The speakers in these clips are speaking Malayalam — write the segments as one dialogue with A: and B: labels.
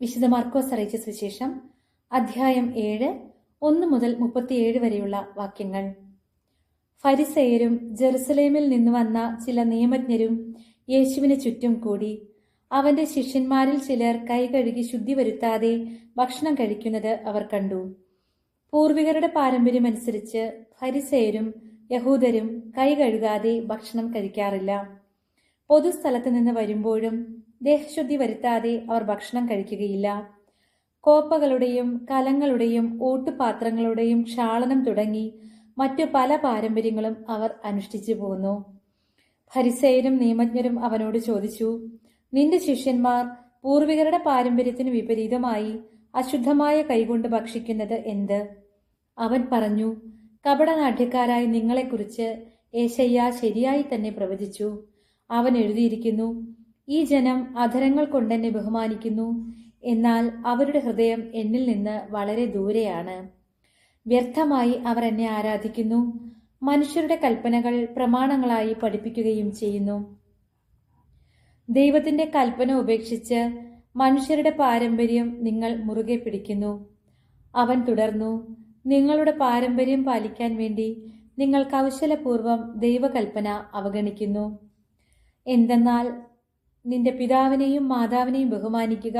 A: വിശുദ്ധ മാർക്കോസ് അറിയിച്ച സുവിശേഷം അധ്യായം ഏഴ് ഒന്ന് മുതൽ മുപ്പത്തിയേഴ് വരെയുള്ള വാക്യങ്ങൾ. ഫരിസയരും ജെറുസലേമിൽ നിന്ന് വന്ന ചില നിയമജ്ഞരും യേശുവിന് ചുറ്റും കൂടി അവന്റെ ശിഷ്യന്മാരിൽ ചിലർ കൈ കഴുകി ശുദ്ധി വരുത്താതെ ഭക്ഷണം കഴിക്കുന്നത് അവർ കണ്ടു. പൂർവികരുടെ പാരമ്പര്യമനുസരിച്ച് ഫരിസയരും യഹൂദരും കൈ കഴുകാതെ ഭക്ഷണം കഴിക്കാറില്ല. പൊതുസ്ഥലത്ത് നിന്ന് വരുമ്പോഴും ദേഹശുദ്ധി വരുത്താതെ അവർ ഭക്ഷണം കഴിക്കുകയില്ല. കോപ്പകളുടെയും കലങ്ങളുടെയും ഓട്ടുപാത്രങ്ങളുടെയും ക്ഷാളനം തുടങ്ങി മറ്റു പല പാരമ്പര്യങ്ങളും അവർ അനുഷ്ഠിച്ചു പോന്നു. ഫരിസേയരും നിയമജ്ഞരും അവനോട് ചോദിച്ചു നിന്റെ ശിഷ്യന്മാർ പൂർവികരുടെ പാരമ്പര്യത്തിന് വിപരീതമായി അശുദ്ധമായ കൈകൊണ്ട് ഭക്ഷിക്കുന്നത് എന്ത്? അവൻ പറഞ്ഞു കപടനാട്യക്കാരായ നിങ്ങളെക്കുറിച്ച് ഏശയ്യ ശരിയായി തന്നെ പ്രവചിച്ചു. അവൻ എഴുതിയിരിക്കുന്നു ഈ ജനം അധരങ്ങൾ കൊണ്ടെന്നെ ബഹുമാനിക്കുന്നു. എന്നാൽ അവരുടെ ഹൃദയം എന്നിൽ നിന്ന് വളരെ ദൂരെയാണ്. വ്യർത്ഥമായി അവർ എന്നെ ആരാധിക്കുന്നു. മനുഷ്യരുടെ കൽപ്പനകൾ പ്രമാണങ്ങളായി പഠിപ്പിക്കുകയും ചെയ്യുന്നു. ദൈവത്തിന്റെ കൽപ്പന ഉപേക്ഷിച്ച് മനുഷ്യരുടെ പാരമ്പര്യം നിങ്ങൾ മുറുകെ പിടിക്കുന്നു. അവൻ തുടർന്നു നിങ്ങളുടെ പാരമ്പര്യം പാലിക്കാൻ വേണ്ടി നിങ്ങൾ കൗശലപൂർവം ദൈവകൽപ്പന അവഗണിക്കുന്നു. എന്തെന്നാൽ നിന്റെ പിതാവിനെയും മാതാവിനെയും ബഹുമാനിക്കുക.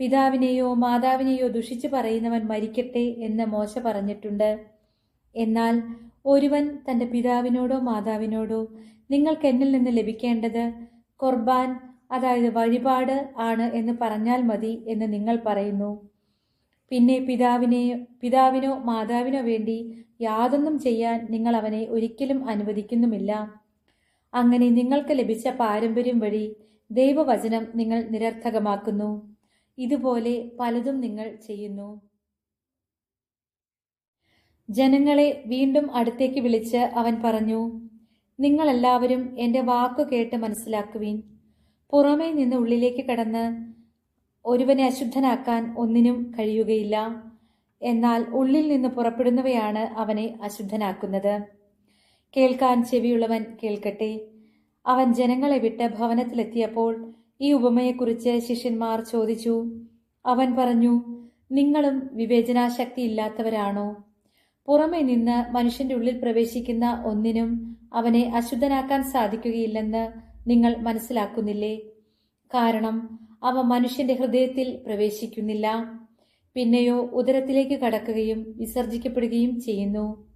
A: പിതാവിനെയോ മാതാവിനെയോ ദുഷിച്ചു പറയുന്നവൻ മരിക്കട്ടെ എന്ന് മോശ പറഞ്ഞിട്ടുണ്ട്. എന്നാൽ ഒരുവൻ തന്റെ പിതാവിനോടോ മാതാവിനോടോ നിങ്ങൾക്ക് എന്നിൽ നിന്ന് ലഭിക്കേണ്ടത് കുർബാൻ അതായത് വഴിപാട് ആണ് എന്ന് പറഞ്ഞാൽ മതി എന്ന് നിങ്ങൾ പറയുന്നു. പിന്നെ പിതാവിനെ പിതാവിനോ മാതാവിനോ വേണ്ടി യാതൊന്നും ചെയ്യാൻ നിങ്ങൾ അവനെ ഒരിക്കലും അനുവദിക്കുന്നുമില്ല. അങ്ങനെ നിങ്ങൾക്ക് ലഭിച്ച പാരമ്പര്യം വഴി ദൈവവചനം നിങ്ങൾ നിരർത്ഥകമാക്കുന്നു. ഇതുപോലെ പലതും നിങ്ങൾ ചെയ്യുന്നു. ജനങ്ങളെ വീണ്ടും അടുത്തേക്ക് വിളിച്ച് അവൻ പറഞ്ഞു നിങ്ങളെല്ലാവരും എന്റെ വാക്കു കേട്ട് മനസ്സിലാക്കുവീൻ. പുറമേ നിന്ന് ഉള്ളിലേക്ക് കടന്ന് ഒരുവനെ അശുദ്ധനാക്കാൻ ഒന്നിനും കഴിയുകയില്ല. എന്നാൽ ഉള്ളിൽ നിന്ന് പുറപ്പെടുന്നവയാണ് അവനെ അശുദ്ധനാക്കുന്നത്. കേൾക്കാൻ ചെവിയുള്ളവൻ കേൾക്കട്ടെ. അവൻ ജനങ്ങളെ വിട്ട് ഭവനത്തിലെത്തിയപ്പോൾ ഈ ഉപമയെക്കുറിച്ച് ശിഷ്യന്മാർ ചോദിച്ചു. അവൻ പറഞ്ഞു നിങ്ങളും വിവേചനാശക്തി ഇല്ലാത്തവരാണോ പുറമെ നിന്ന് മനുഷ്യന്റെ ഉള്ളിൽ പ്രവേശിക്കുന്ന ഒന്നിനും അവനെ അശുദ്ധനാക്കാൻ സാധിക്കുകയില്ലെന്ന് നിങ്ങൾ മനസ്സിലാക്കുന്നില്ലേ? കാരണം അവ മനുഷ്യന്റെ ഹൃദയത്തിൽ പ്രവേശിക്കുന്നില്ല. പിന്നെയോ ഉദരത്തിലേക്ക് കടക്കുകയും വിസർജിക്കപ്പെടുകയും ചെയ്യുന്നു.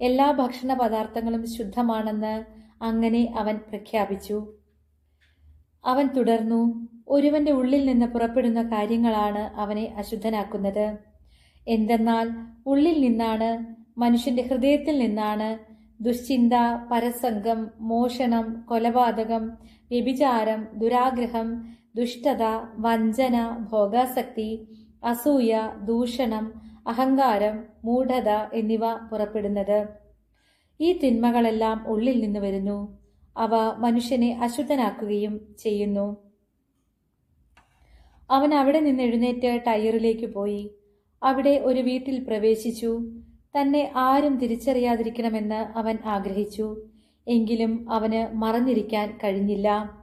A: എല്ലാ ഭക്ഷണ പദാർത്ഥങ്ങളും ശുദ്ധമാണെന്ന് അങ്ങനെ അവൻ പ്രഖ്യാപിച്ചു. അവൻ തുടർന്നു ഒരുവന്റെ ഉള്ളിൽ നിന്ന് പുറപ്പെടുന്ന കാര്യങ്ങളാണ് അവനെ അശുദ്ധനാക്കുന്നത്. എന്തെന്നാൽ ഉള്ളിൽ നിന്നാണ് മനുഷ്യന്റെ ഹൃദയത്തിൽ നിന്നാണ് ദുശ്ചിന്ത പരസംഗം മോഷണം കൊലപാതകം വ്യഭിചാരം ദുരാഗ്രഹം ദുഷ്ടത വഞ്ചന ഭോഗാസക്തി അസൂയ ദൂഷണം അഹങ്കാരം മൂഢത എന്നിവ പുറപ്പെടുന്നത്. ഈ തിന്മകളെല്ലാം ഉള്ളിൽ നിന്ന് വരുന്നു. അവ മനുഷ്യനെ അശുദ്ധനാക്കുകയും ചെയ്യുന്നു. അവൻ അവിടെ നിന്ന് എഴുന്നേറ്റ് ടയറിലേക്ക് പോയി. അവിടെ ഒരു വീട്ടിൽ പ്രവേശിച്ചു. തന്നെ ആരും തിരിച്ചറിയാതിരിക്കണമെന്ന് അവൻ ആഗ്രഹിച്ചു. എങ്കിലും അവന് മറഞ്ഞിരിക്കാൻ കഴിഞ്ഞില്ല.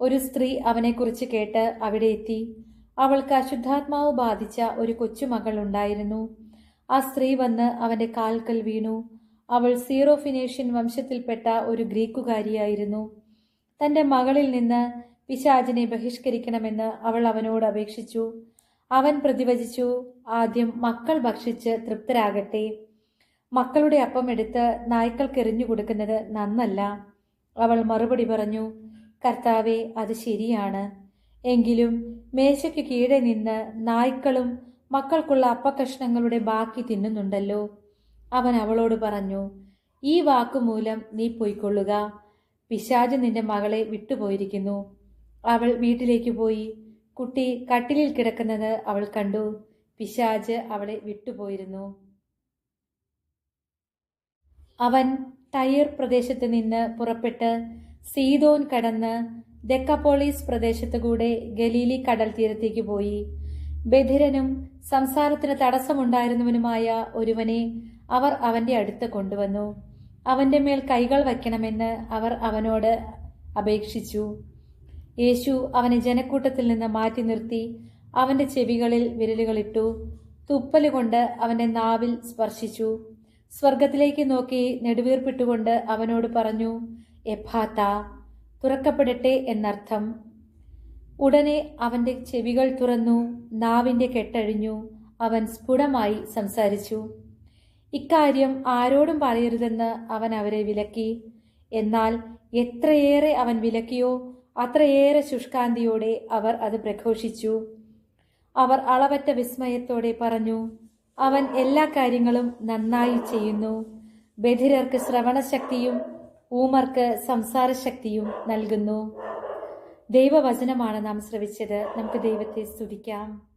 A: ഒരു സ്ത്രീ അവനെക്കുറിച്ച് കേട്ട് അവിടെ എത്തി. അവൾക്ക് അശുദ്ധാത്മാവ് ബാധിച്ച ഒരു കൊച്ചുമകൾ ഉണ്ടായിരുന്നു. ആ സ്ത്രീ വന്ന് അവന്റെ കാൽക്കൽ വീണു. അവൾ സീറോ ഫിനേഷ്യൻ വംശത്തിൽപ്പെട്ട ഒരു ഗ്രീക്കുകാരിയായിരുന്നു. തന്റെ മകളിൽ നിന്ന് പിശാചിനെ ബഹിഷ്കരിക്കണമെന്ന് അവൾ അവനോട് അപേക്ഷിച്ചു. അവൻ പ്രതിവചിച്ചു ആദ്യം മക്കൾ ഭക്ഷിച്ച് തൃപ്തരാകട്ടെ. മക്കളുടെ അപ്പം എടുത്ത് നായ്ക്കൾക്ക് കൊടുക്കുന്നത് നന്നല്ല. അവൾ മറുപടി പറഞ്ഞു കർത്താവെ അത് ശരിയാണ്. എങ്കിലും മേശയ്ക്ക് കീഴെ നിന്ന് നായ്ക്കളും മക്കൾക്കുള്ള അപ്പക്കഷ്ണങ്ങളുടെ ബാക്കി തിന്നുന്നുണ്ടല്ലോ. അവൻ അവളോട് പറഞ്ഞു ഈ വാക്കുമൂലം നീ പൊയ്ക്കൊള്ളുക. പിശാജ് നിന്റെ മകളെ വിട്ടുപോയിരിക്കുന്നു. അവൾ വീട്ടിലേക്ക് പോയി. കുട്ടി കട്ടിലിൽ കിടക്കുന്നത് അവൾ കണ്ടു. പിശാജ് അവളെ വിട്ടുപോയിരുന്നു. അവൻ ടയർ പ്രദേശത്ത് നിന്ന് പുറപ്പെട്ട് സീതോൻ കടന്ന് ദെക്കപ്പോളീസ് പ്രദേശത്തുകൂടെ ഗലീലി കടൽ തീരത്തേക്ക് പോയി. ബധിരനും സംസാരത്തിന് തടസ്സമുണ്ടായിരുന്നവനുമായ ഒരുവനെ അവർ അവന്റെ അടുത്ത് കൊണ്ടുവന്നു. അവന്റെ മേൽ കൈകൾ വയ്ക്കണമെന്ന് അവർ അവനോട് അപേക്ഷിച്ചു. യേശു അവനെ ജനക്കൂട്ടത്തിൽ നിന്ന് മാറ്റി നിർത്തി അവന്റെ ചെവികളിൽ വിരലുകളിട്ടു. തുപ്പലുകൊണ്ട് അവന്റെ നാവിൽ സ്പർശിച്ചു. സ്വർഗത്തിലേക്ക് നോക്കി നെടുവീർപ്പിട്ടുകൊണ്ട് അവനോട് പറഞ്ഞു എഫാത്ത തുറക്കപ്പെടട്ടെ എന്നർത്ഥം. ഉടനെ അവന്റെ ചെവികൾ തുറന്നു നാവിന്റെ കെട്ടഴിഞ്ഞു. അവൻ സ്ഫുടമായി സംസാരിച്ചു. ഇക്കാര്യം ആരോടും പറയരുതെന്ന് അവൻ അവരെ വിലക്കി. എന്നാൽ എത്രയേറെ അവൻ വിലക്കിയോ അത്രയേറെ ശുഷ്കാന്തിയോടെ അവർ അത് പ്രഘോഷിച്ചു. അവർ അളവറ്റ വിസ്മയത്തോടെ പറഞ്ഞു അവൻ എല്ലാ കാര്യങ്ങളും നന്നായി ചെയ്യുന്നു. ബധിരർക്ക് ശ്രവണശക്തിയും ഊമർക്ക് സംസാരശക്തിയും നൽകുന്നു. ദൈവവചനമാണ് നാം ശ്രവിച്ചത്. നമുക്ക് ദൈവത്തെ സ്തുതിക്കാം.